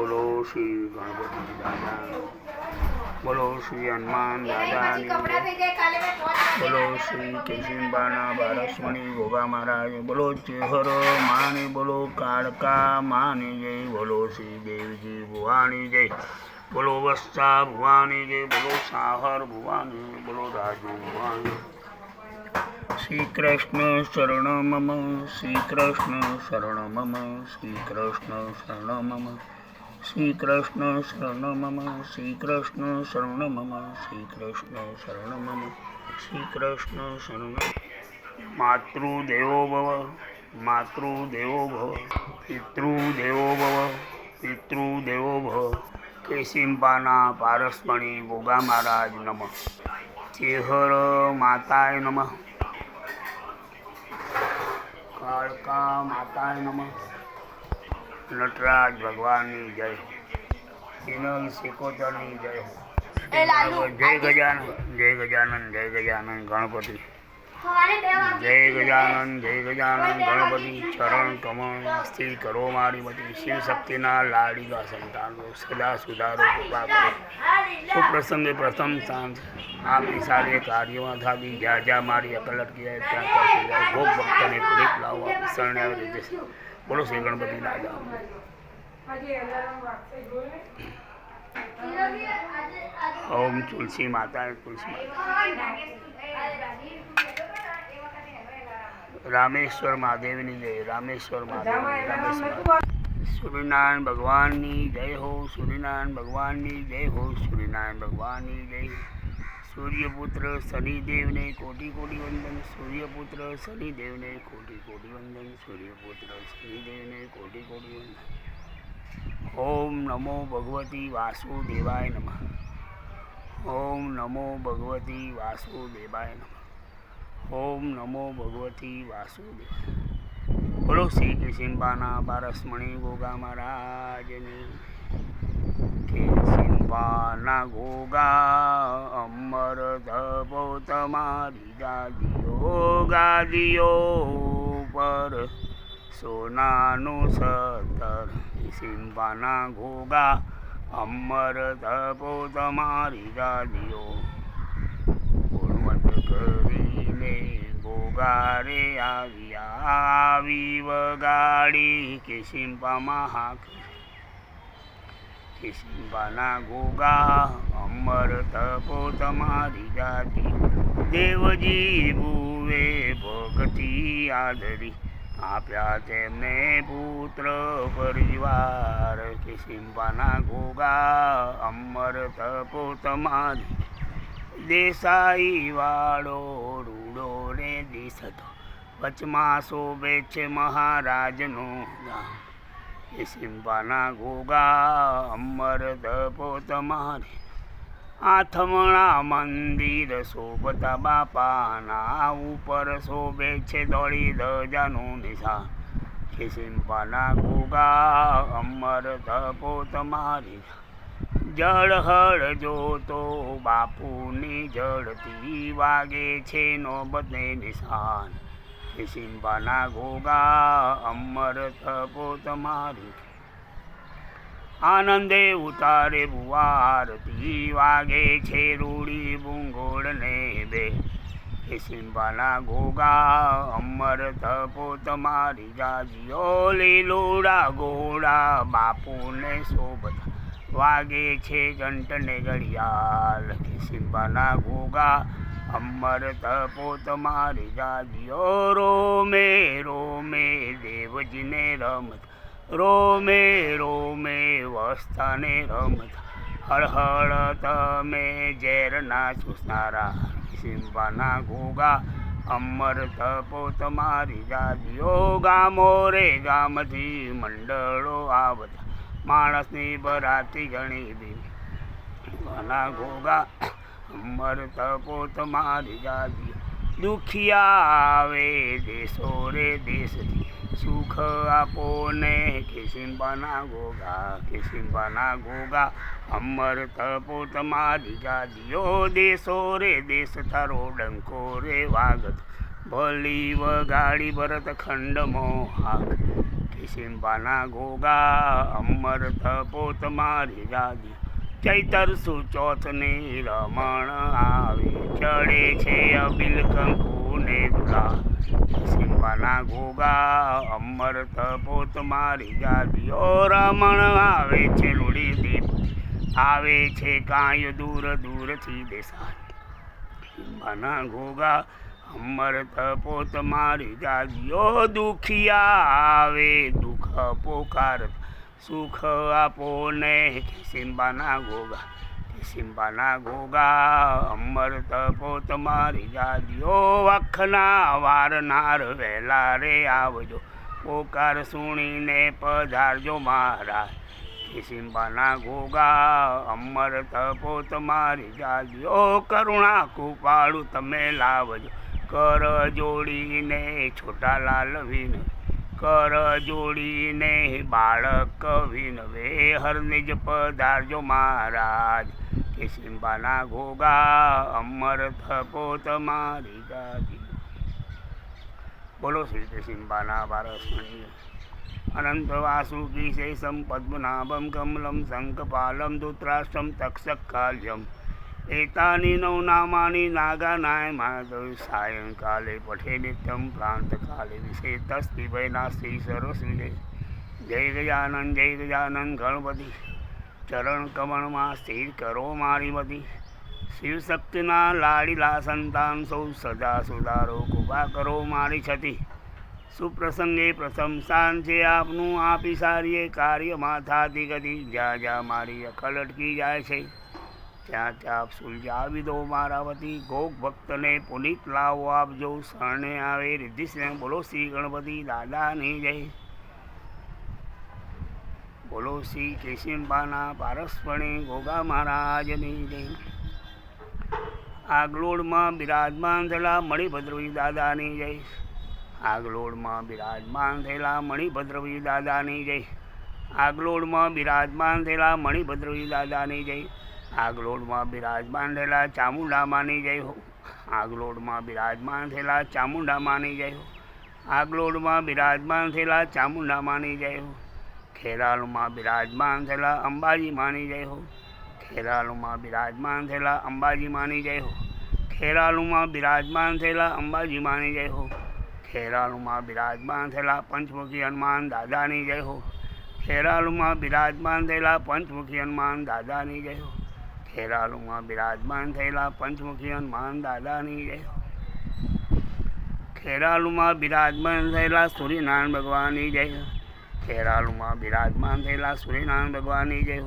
બોલો શ્રી ગણપતિ દાદા બોલો શ્રી હનુમાન દાદાની બોલો શ્રી કિશનબાના બારસમણી ગોગા મહારાજ બોલો ચેહર માને બોલો કાળકા માને જય બોલો શ્રી દેવજી ભુવાની જય બોલો વસ્તા ભુવાની જય બોલો સાહર ભુવાની બોલો રાજુ ભુવાની શ્રી કૃષ્ણ શરણ મમ શ્રી કૃષ્ણ શરણ મમ શ્રી કૃષ્ણ શરણ મમ. શ્રી કૃષ્ણ શરણ મમ શ્રી કૃષ્ણ શરણ મમ શ્રી કૃષ્ણ શરણ મમ શ્રી કૃષ્ણ શરણ માતૃદેવો ભવ માતૃદેવો ભવ, પિતૃદેવો ભવ પિતૃદેવો ભવ. કેશિંબાના પારસમણી ગોગા મહારાજ નમ. ચેહર માતાય નમ. કાળકા માતાય નમઃ. નટરાજ ભગવાનની જય વિનય શેકોતરની જય જય ગજાનંદ જય ગજાનંદ જય ગજાનંદ ગણપતિ. જય ગજાનંદ જય ગજાનંદ ગણપતિ ચરણ કમળ સ્થિર કરો મારી મતી શિવ શક્તિના લાડીલા સંતાનો સદા સુધારો કૃપા કરો. સુપ્રસંગે પ્રથમ સ્થાન આપની સાથે કાર્યમાં થાકી જ્યાં જ્યાં મારી અકલ અટકી જાય ત્યાં ભોગ ભક્તને પુનિત લાવો શરણે રીતે બોલો શ્રી ગણપતિ દાદા. ઓમ તુલસી માતા તુલસી માતા રામેશ્વર મહાદેવની જય રામેશ્વર મહાદેવ રામેશ્વર સૂર્યનારાયણ ભગવાનની જય હો સૂર્યનારાયણ ભગવાનની જય હો સૂર્યનારાયણ ભગવાનની જય સૂર્યપુત્ર શનિદેવને કોટી કોટી વંદન, સૂર્યપુત્ર શનિદેવને કોટી કોટી વંદન, સૂર્યપુત્ર શનિદેવને કોટી કોટી વંદન. ઓમ નમો ભગવતી વાસુદેવાય નમઃ. ઓમ નમો ભગવતી વાસુદેવાય નમઃ. ઓમ નમો ભગવતી વાસુદેવ બોલો, શ્રી કિશિંબાના પારસમણી ગોગા મહારાજની. કિશિંબાના ગોગા અમર ધબો તમારી ગાદીઓ ગાદીઓ પર સોનાનું સતર કિશિંબાના ગોગા અમર ધબો તમારી ગાદીઓ ગોગારે આવ્યા આવી વગાડી કિશિંબામાં હાક. કિશિંબાના ગોગા અમર તપો તમારી જાતિ. દેવજી ભુવે ભક્તિ આદરી. આપ્યા તેમને પુત્ર પરિવાર. કિશિંબાના ગોગા અમર તપો તમારી. દેસાઈ વાળો રૂડો રે હતો. વચમાં શોભે છે મહારાજનો ગામ. એ સિંબાના ગોગા અમર દપો તમારે આથમણા મંદિર શોભતા બાપાના ઉપર શોભે છે દોડી ધજાનું નિશાન. કે સિંબાના ગોગા અમર દપો તમારી જળહળ જોતો બાપુની જળતી વાગે છે નોબતને નિશાન. એ સિંબાના ગોગા અમર થપો તમારી આનંદે ઉતારે બુવારતી વાગે છે રૂડી ભૂંગોળને બે. એ સિંબાના ગોગા અમર થપો તમારી જાજીઓ લીલોડા ગોળા બાપુને શોભતા. વાગે છે ઘંટને ઘડિયાળ. સિંબાના ગોગા અમર તપો તમારી જાદીઓ રોમે રોમે દેવજીને રમત, રોમે રોમે વસ્તાને રમત. હળહળ તમે ઝેરના ચૂસનારા સિંબાના ગોગા અમર તપો તમારી જાદીઓ ગામો રે ગામથી મંડળો આવતા. માણસની બરાતી ઘણી દેવી ઘણા ગોગા, અમર પોત મારી જાદી દુખિયા આવે દેશો રે દેશથી. સુખ આપો ને કિસિમ્બાના ગોગા કિસિમ્બાના ગોગા, અમર તપો તમારી જાદીઓ દેશો રે દેશ તારો ડંકો રે વાગત. ભલી વગાડી ભરત ખંડ મોહાક. સિંબાના ઘોગા અમર પોત મારી જાદી ચૈતર સુચોથની રમણ આવે ચડે છે અબિલ કંકુ ને ગુલાબ સિંબાના ગોગા અમર પોત મારી ગાદી ઓ રમણ આવે છે રૂડી દીપ. આવે છે કાંય દૂર દૂરથી દેસા સિંભાના ગોગા અમર થપો તમારી જાગ્યો, દુખિયા આવે, દુઃખ પોકાર. સુખ આપો ને સિંબાના ગોગા સિંબાના ગોગા. અમર તપો તમારી જાગ્યો વખના વારનાર વહેલા રે આવજો. પોકાર સુણીને પધારજો મહારાજ. સિંબાના ગોગા, અમર તપો તમારી જાગ્યો, કરુણા કૃપાળું તમે લાવજો. કર જોડીને છોટા લાલ વિન કર જોડીને બાળક વિનવે. હરનિજ પધારજો મહારાજ. કે સિંબાના ઘોગા અમર થકો તમારી ગાદી બોલો શ્રી કૃષ્ણ સિંબાના વારસમણી. અનંત વાસુકી શેષમ પદ્મનાભમ કમલમ શંખપાલમ ધૂતરાષ્ટ્રમ તક્ષકાલ્યમ એતાની નવ નામાની નાગાનાય માધવ સાયંકાલે પઠે નિત્યમ પ્રાંતકાલે વિશેષસ્તિ વૈનાસ્તિ સરસ્વી જય ગજાનંદ જય ગજાનંદ ગણપતિ. ચરણ કમળમાં સ્થિર કરો મારી બધી શિવશક્તિના લાડીલા સંતાન સૌ સદા સુધારો, કૃપા કરો મારી છતી. સુપ્રસંગે પ્રશંસાન છે આપનું, આપી સારીએ કાર્ય માથાથી ગતિ. જ્યાં જ્યાં મારી અખલ અટકી જાય છે. ત્યાં ત્યાં સુલજાવી દો મારા વતી. ગોક ભક્તને પુનિત લાવો આપજો શરણે આવે. રિદ્ધિસિંહ બોલો, શ્રી ગણપતિ દાદાની જય. બોલો, શ્રી કેશિંબાના પારસપણે ગોગા મહારાજની જય. આગલોડમાં બિરાજમાન થયેલા મણિભદ્રવી દાદાની જય. આગલોડમાં બિરાજમાન થયેલા મણિભદ્રવી દાદાની જય. આગલોડમાં બિરાજમાન થયેલા મણિભદ્રવી દાદાની જય. આગલોડમાં બિરાજમાન થયેલા ચામુંડામાની જય હો. આગલોડમાં બિરાજમાન થયેલા ચામુંડામાની જય હો. આગલોડમાં બિરાજમાન થયેલા ચામુંડામાની જય હો. ખેરાલુમાં બિરાજમાન થયેલા અંબાજી માની જય હો. ખેરાલુમાં બિરાજમાન થયેલા અંબાજી માની જય હો. ખેરાલુમાં બિરાજમાન થયેલા અંબાજી માની જય હો. ખેરાલુમાં બિરાજમાન થયેલા પંચમુખી હનુમાન દાદાની જય હો. ખેરાલુમાં બિરાજમાન થયેલા પંચમુખી હનુમાન દાદાની જય હો. ખેરાલુમાં બિરાજમાન થયેલા પંચમુખી હનુમાન દાદાની જય ખેરાલુમાં બિરાજમાન થયેલા સૂર્યનારાયણ ભગવાનની જય. ખેરાલુમાં બિરાજમાન થયેલા સૂર્યનારાયણ ભગવાનની જય.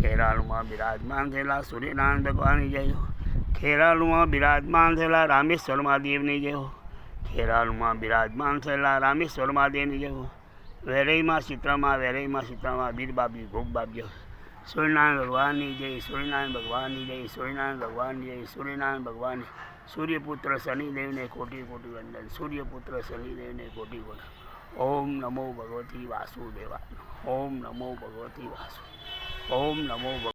ખેરાલુમાં બિરાજમાન થયેલા સૂર્યનારાયણ ભગવાનની જય. ખેરાલુમાં બિરાજમાન થયેલા રામેશ્વર મહાદેવની જય. ખેરાલુમાં બિરાજમાન થયેલા રામેશ્વર મહાદેવની જય. વેરઈમાં ચિત્રમાં વેરઈમાં ચિત્રમાં બીર બાબી ભોગ બાબ્ય સૂર્યનારાયણ ભગવાનની જય સૂર્યનારાયણ ભગવાનની જય સૂર્યનારાયણ ભગવાનની જય સૂર્યનારાયણ ભગવાન સૂર્યપુત્ર શનિદેવને કોટી કોટી વંદન સૂર્યપુત્ર શનિદેવને કોટી કોટી ઓમ નમો ભગવતી વાસુદેવા ઓમ નમો ભગવતી વાસુ ઓમ નમો